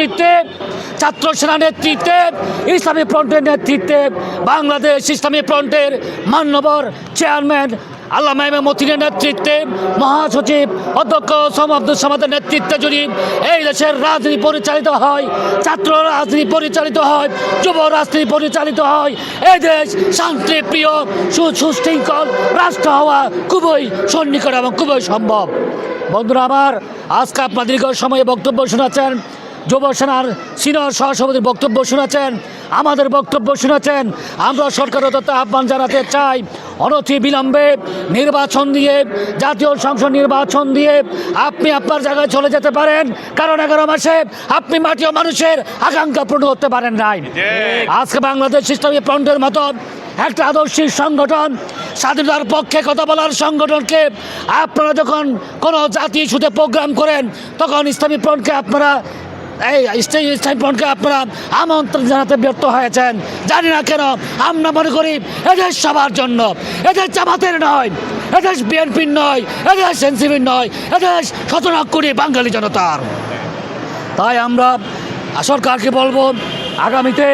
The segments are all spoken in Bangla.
নেতৃত্বে, ছাত্র সেনা নেতৃত্বে, ইসলামী ফ্রন্টের নেতৃত্বে, বাংলাদেশ ইসলামী ফ্রন্টের মান্যবর চেয়ারম্যান আল্লাহ মাইমে মতিনের নেতৃত্বে, মহাসচিব অধ্যক্ষ সোম আব্দুল সামাদের নেতৃত্বে যদি এই দেশের রাজনীতি পরিচালিত হয়, ছাত্র রাজনীতি পরিচালিত হয়, যুব রাজনীতি পরিচালিত হয়, এই দেশ শান্তিপ্রিয় সুশৃঙ্খল, রাষ্ট্র হওয়া খুবই সন্নিকট এবং খুবই সম্ভব। বন্ধুরা আমার, আজকে আপনার দীর্ঘ সময়ে বক্তব্য শোনাচ্ছেন যুব সেনার সিনিয়র সহসভাপতির বক্তব্য শুনেছেন আমাদের বক্তব্য শুনেছেন। আমরা সরকারের তথা আহ্বান জানাতে চাই অনতি বিলম্বে নির্বাচন দিয়ে জাতীয় সংসদ নির্বাচন দিয়ে আপনি আপনার জায়গায় চলে যেতে পারেন। কারণ এগারো মাসে আপনি মাটি ও মানুষের আকাঙ্ক্ষা পূর্ণ করতে পারেন নাই। আজকে বাংলাদেশ ইসলামী ফ্রন্টের মতো একটা আদর্শিক সংগঠন স্বাধীনতার পক্ষে কথা বলার সংগঠনকে আপনারা যখন কোনো জাতি ইস্যুতে প্রোগ্রাম করেন তখন ইসলামী ফ্রন্টকে আপনারা এই ইসলামী ফ্রন্টকে আপনারা আমন্ত্রণ জানাতে ব্যর্থ হয়েছেন। জানি না কেন, আমরা মনে করি এদের সবার জন্য। এদের জামাতের নয়, এদেশ বিএনপির নয়, এদেশ এনসিপির নয়, এদেশ শতনাক কোটি বাঙালি জনতার। তাই আমরা সরকারকে বলব, আগামীতে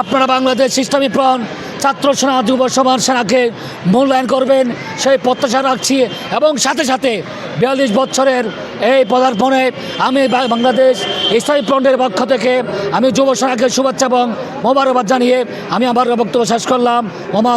আপনারা বাংলাদেশ ইসলামী ফ্রন্ট ছাত্র সেনা যুব সমাজ সেনাকে মূল্যায়ন করবেন, সেই প্রত্যাশা রাখছি। এবং সাথে সাথে বিয়াল্লিশ বছরের এই পদার্পণে আমি বাংলাদেশ ইসলামী ফ্রন্টের পক্ষ থেকে আমি যুব সেনাকে শুভেচ্ছা এবং মোবারকবাদ জানিয়ে আমি আমার বক্তব্য শেষ করলাম। মোমা